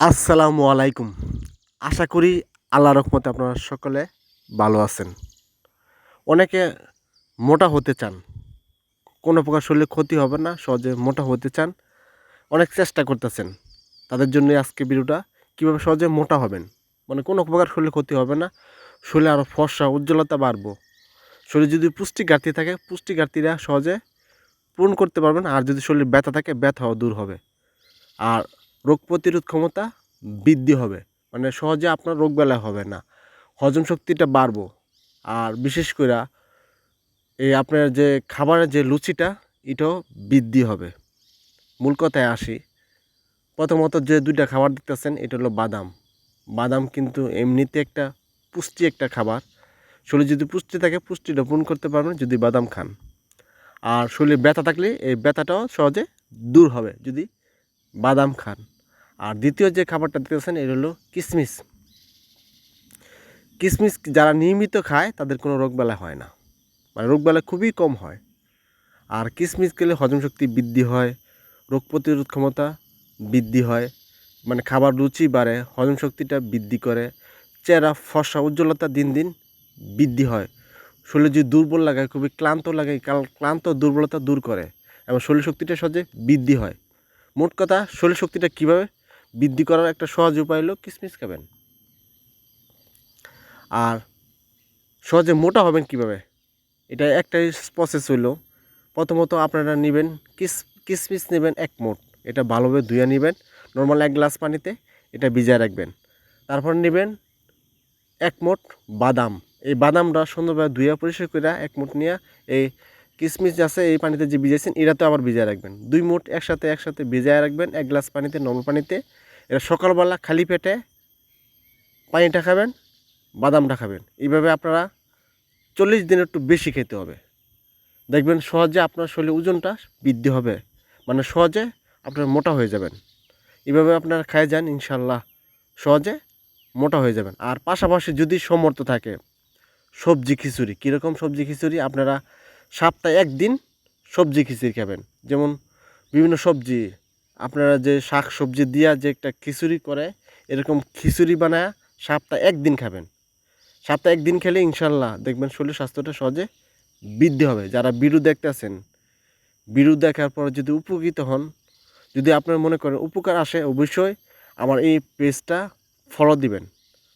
আসসালামু আলাইকুম। আশা করি আল্লাহ রহমতে আপনারা সকলে ভালো আছেন। অনেকে মোটা হতে চান। কোনো প্রকার শরীরে ক্ষতি হবে না, সহজে মোটা হতে চান। অনেক চেষ্টা করতেছেন। তাদের জন্য আজকে ভিডিওটা কীভাবে সহজে মোটা হবেন। মানে কোনো প্রকার শরীরে ক্ষতি হবে না, শরীরে আরও ফর্সা উজ্জ্বলতা বাড়বো। শরীরে যদি পুষ্টি ঘাটতি থাকে, পুষ্টি ঘাটতিটা সহজে পূরণ করতে পারবেন। আর যদি শরীরে ব্যথা থাকে, ব্যথাও দূর হবে। আর রোগ প্রতিরোধ ক্ষমতা বৃদ্ধি হবে। মানে সহজে আপনার রোগ বেলা হবে না। হজম শক্তিটা বাড়বো। আর বিশেষ করে এই আপনার যে খাবারের যে লুচিটা, এটাও বৃদ্ধি হবে। মূল কথায় আসি। প্রথমত যে দুইটা খাবার দেখতেছেন, এটা হলো বাদাম। বাদাম কিন্তু এমনিতে একটা পুষ্টি একটা খাবার। শরীর যদি পুষ্টি থাকে, পুষ্টিটা পূরণ করতে পারবেন যদি বাদাম খান। আর শরীরে ব্যথা থাকলে এই ব্যথাটাও সহজে দূর হবে যদি বাদাম খান। আর দ্বিতীয় যে খাবারটা দিতেছেন, এটা হলো কিশমিশ কিশমিশ যারা নিয়মিত খায়, তাদের কোনো রোগবেলা হয় না। মানে রোগবেলা খুবই কম হয়। আর কিশমিশ খেলে হজম শক্তি বৃদ্ধি হয়, রোগ প্রতিরোধ ক্ষমতা বৃদ্ধি হয় মানে খাবার রুচি বাড়ে, হজম শক্তিটা বৃদ্ধি করে চেহারা ফর্সা, উজ্জ্বলতা দিন দিন বৃদ্ধি হয়। শরীরে যদি দুর্বল লাগে, খুবই ক্লান্ত লাগে ক্লান্ত দুর্বলতা দূর করে, এবং শরীর শক্তিটা সহজে বৃদ্ধি হয়। মোট কথা, শরীর শক্তিটা কীভাবে বৃদ্ধি করার একটা সহজ উপায় হলো কিশমিশ খাবেন। আর সহজে মোটা হবেন কীভাবে? এটা একটাই প্রসেস হইল। প্রথমত আপনারা নেবেন কিস কিশমিশ নেবেন এক মোট। এটা ভালোভাবে ধুয়ে নেবেন নর্মাল এক গ্লাস পানিতে এটা ভিজায় রাখবেন। তারপর নেবেন এক মোট বাদাম। এই বাদামটা সুন্দরভাবে ধুয়ে পরিষ্কার করে এক মোট নিয়ে এই কিশমিশ আছে এই পানিতে যে ভিজাইছেন, এটাতে আবার ভিজায় রাখবেন। দুই মোট একসাথে একসাথে ভিজায় রাখবেন, এক গ্লাস পানিতে নর্মাল পানিতে। এটা সকালবেলা খালি পেটে পানিটা খাবেন, বাদামটা খাবেন। এইভাবে আপনারা চল্লিশ দিন একটু বেশি খেতে হবে। দেখবেন সহজে আপনার শরীরে ওজনটা বৃদ্ধি হবে। মানে সহজে আপনার মোটা হয়ে যাবেন। এইভাবে আপনারা খায় যান ইনশাল্লাহ সহজে মোটা হয়ে যাবেন। আর পাশাপাশি যদি সমর্থ থাকে, সবজি খিচুড়ি, কীরকম সবজি খিচুড়ি? আপনারা সপ্তাহে একদিন সবজি খিচুড়ি খাবেন। যেমন বিভিন্ন সবজি আপনারা যে শাক সবজি দিয়া যে একটা খিচুড়ি করে, এরকম খিচুড়ি বানায় সপ্তাহে একদিন খাবেন। সপ্তাহে একদিন খেলে ইনশাল্লাহ দেখবেন শরীর স্বাস্থ্যটা সহজে বৃদ্ধি হবে। যারা বিরু দেখতেছেন বিরু দেখার পর যদি উপকৃত হন, যদি আপনার মনে করেন উপকার আসে, অবশ্যই আমার এই পেজটা ফলো দিবেন।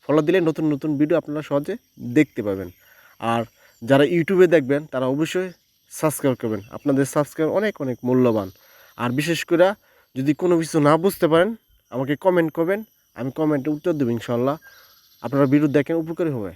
ফলো দিলে নতুন নতুন ভিডিও আপনারা সহজে দেখতে পাবেন। আর যারা ইউটিউবে দেখবেন, তারা অবশ্যই সাবস্ক্রাইব করবেন। আপনাদের সাবস্ক্রাইব অনেক অনেক মূল্যবান। আর বিশেষ করে যদি কোনো কিছু না বুঝতে পারেন, আমাকে কমেন্ট করবেন, আমি কমেন্টে উত্তর দেবো ইনশাল্লাহ। আপনারা ভিডিও দেখেন, উপকারী হবে।